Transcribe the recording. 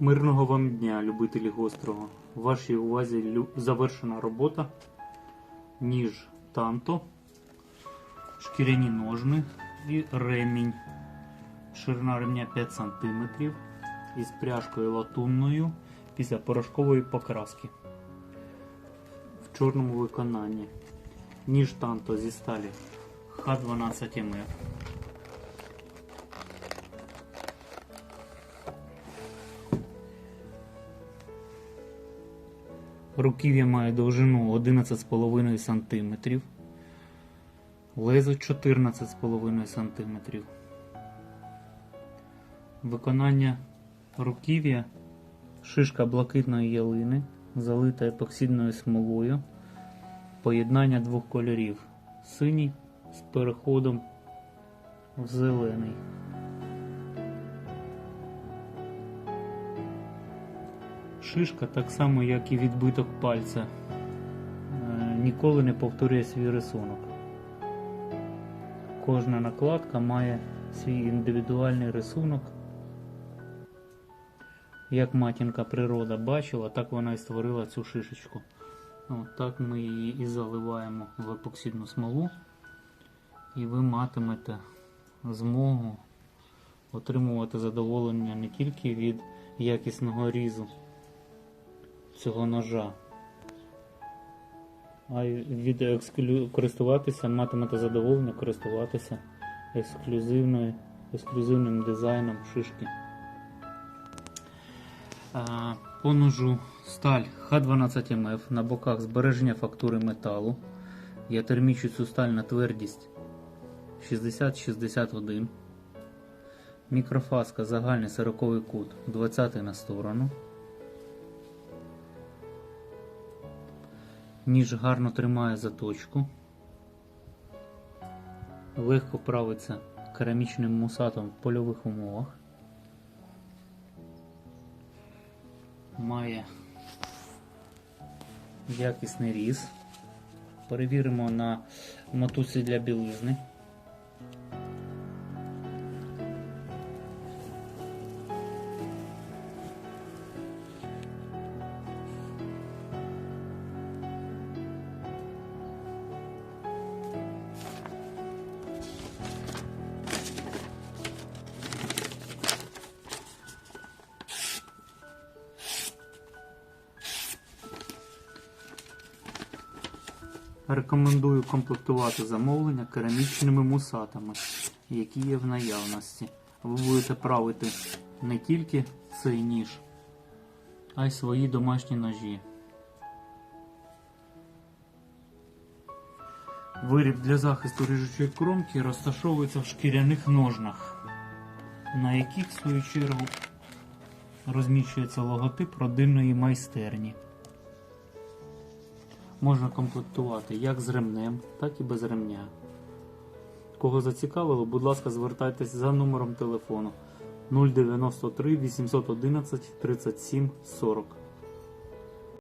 Мирного вам дня, любителі гострого. В вашій увазі завершена робота. Ніж танто, шкіряні ножни і ремінь. Ширина ремня 5 см із пряжкою латунною після порошкової покраски. В чорному виконанні. Ніж танто зі сталі Х12МФ. Руків'я має довжину 11,5 см, лезо 14,5 см. Виконання руків'я шишка блакитної ялини, залита епоксидною смолою, поєднання двох кольорів синій з переходом в зелений. Шишка, так само як і відбиток пальця, е, ніколи не повторює свій рисунок. Кожна накладка має свій індивідуальний рисунок. Як матінка природа бачила, так вона і створила цю шишечку. От так ми її і заливаємо в епоксидну смолу, і ви матимете змогу отримувати задоволення не тільки від якісного різу цього ножа, а від ексклю... користуватися, матимете задоволення користуватися ексклюзивною, ексклюзивним дизайном шишки. А, По ножу сталь Х12МФ на боках збереження фактури металу. Я термічу цю сталь на твердість 60-61. Мікрофаска загальний 40 кут 20 на сторону. Ніж гарно тримає заточку. Легко правиться керамічним мусатом в польових умовах. Має якісний різ. Перевіримо на мотузі для білизни. Рекомендую комплектувати замовлення керамічними мусатами, які є в наявності. Ви будете правити не тільки цей ніж, а й свої домашні ножі. Виріб для захисту ріжучої кромки розташовується в шкіряних ножнах, на яких, в свою чергу, розміщується логотип родинної майстерні. Можна комплектувати як з ремнем, так і без ремня. Кого зацікавило, будь ласка, звертайтесь за номером телефону 093 811 37 40.